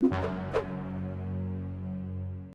you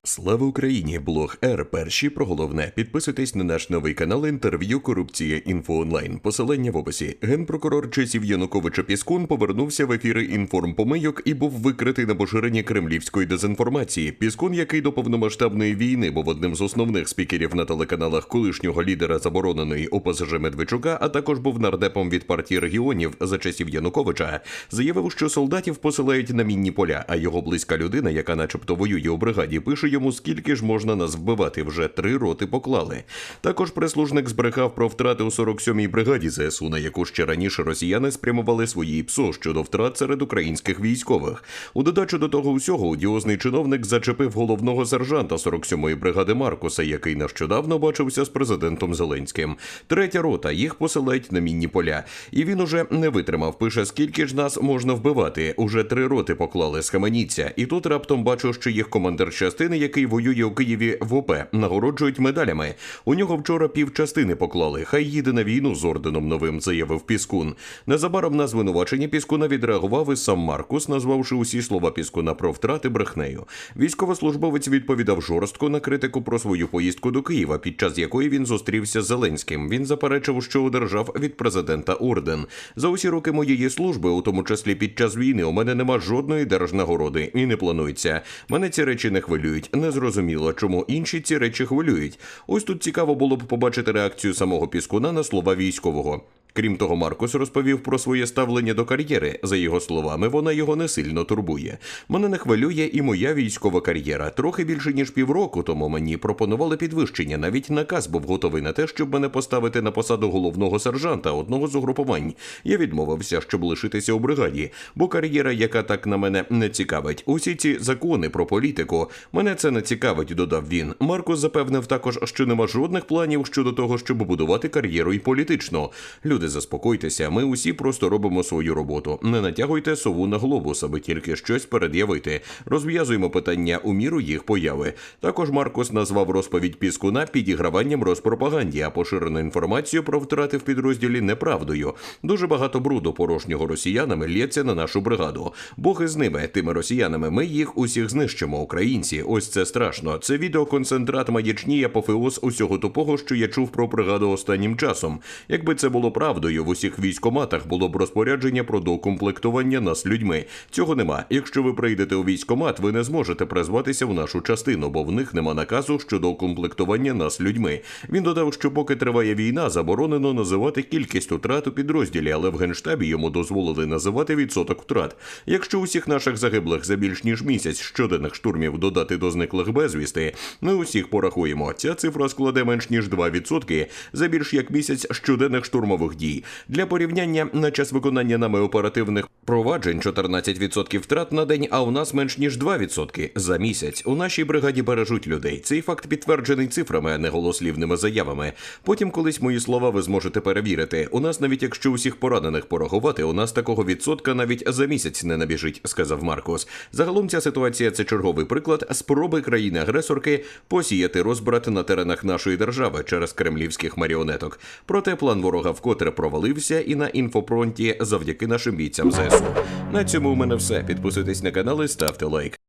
Слава Україні! Блог Р. Перші про головне. Підписуйтесь на наш новий канал інтерв'ю Корупція інфо онлайн. Посилання в описі. Генпрокурор часів Януковича Піскун повернувся в ефіри інформпомийок і був викритий на поширенні кремлівської дезінформації. Піскун, який до повномасштабної війни був одним з основних спікерів на телеканалах колишнього лідера забороненої ОПЗЖ Медведчука, а також був нардепом від партії регіонів за часів Януковича, заявив, що солдатів посилають на мінні поля, а його близька людина, яка, начебто, воює у бригаді, пише йому, скільки ж можна нас вбивати. Вже три роти поклали. Також прислужник збрехав про втрати у 47-й бригаді ЗСУ, на яку ще раніше росіяни спрямували свої ПСО щодо втрат серед українських військових. У додачу до того усього, одіозний чиновник зачепив головного сержанта 47-ї бригади Маркуса, який нещодавно бачився з президентом Зеленським. Третя рота їх посилають на мінні поля. І він уже не витримав. Пише, скільки ж нас можна вбивати. Уже три роти поклали схаменіться. І тут раптом бачу, що їх командир частини, який воює у Києві в ОП, нагороджують медалями. У нього вчора півчастини поклали. Хай їде на війну з орденом новим, заявив Піскун. Незабаром на звинувачення Піскуна відреагував і сам Маркус, назвавши усі слова Піскуна про втрати брехнею. Військовослужбовець відповідав жорстко на критику про свою поїздку до Києва, під час якої він зустрівся з Зеленським. Він заперечив, що одержав від президента орден. За усі роки моєї служби, у тому числі під час війни, у мене нема жодної держнагороди і не планується. Мене ці речі не хвилюють. Не зрозуміло, чому інші ці речі хвилюють. Ось тут цікаво було б побачити реакцію самого Піскуна на слова військового. Крім того, Маркус розповів про своє ставлення до кар'єри. За його словами, вона його не сильно турбує. Мене не хвилює і моя військова кар'єра. Трохи більше ніж півроку тому мені пропонували підвищення. Навіть наказ був готовий на те, щоб мене поставити на посаду головного сержанта одного з угрупувань. Я відмовився, щоб лишитися у бригаді, бо кар'єра, яка так на мене не цікавить. Усі ці закони про політику мене це не цікавить. Додав він. Маркус запевнив також, що нема жодних планів щодо того, щоб будувати кар'єру і політично. Люди, заспокойтеся, ми усі просто робимо свою роботу. Не натягуйте сову на глобус, аби тільки щось перед'явити. Розв'язуємо питання у міру їх появи. Також Маркос назвав розповідь Піскуна підіграванням розпропаганді, а поширену інформацію про втрати в підрозділі неправдою. Дуже багато бруду порожнього росіянами лється на нашу бригаду. Бог із ними, тими росіянами. Ми їх усіх знищимо. Українці, ось це страшно. Це відеоконцентрат маячні апофеоз усього тупого, що я чув про бригаду останнім часом. Якби це було правдою, в усіх військоматах було б розпорядження про докомплектування нас людьми. Цього нема. Якщо ви прийдете у військомат, ви не зможете призватися в нашу частину, бо в них нема наказу щодо укомплектування нас людьми. Він додав, що поки триває війна, заборонено називати кількість втрат у підрозділі, але в генштабі йому дозволили називати відсоток втрат. Якщо усіх наших загиблих за більш ніж місяць щоденних штурмів додати до зниклих безвісти, ми усіх порахуємо. Ця цифра складе менш ніж 2% за більш як місяць щоденних штурмових дій. Для порівняння на час виконання нами оперативних проваджень 14% втрат на день, а у нас менш ніж 2% за місяць. У нашій бригаді бережуть людей. Цей факт підтверджений цифрами, а не голослівними заявами. Потім колись мої слова ви зможете перевірити. У нас навіть якщо усіх поранених порахувати, у нас такого відсотка навіть за місяць не набіжить, сказав Маркос. Загалом ця ситуація це черговий приклад спроби країни-агресорки посіяти розбрат на теренах нашої держави через кремлівських маріонеток. Проте план ворога вкотре провалився і на інфопронті завдяки нашим бійцям ЗСУ. На цьому у мене все. Підписуйтесь на канал і ставте лайк.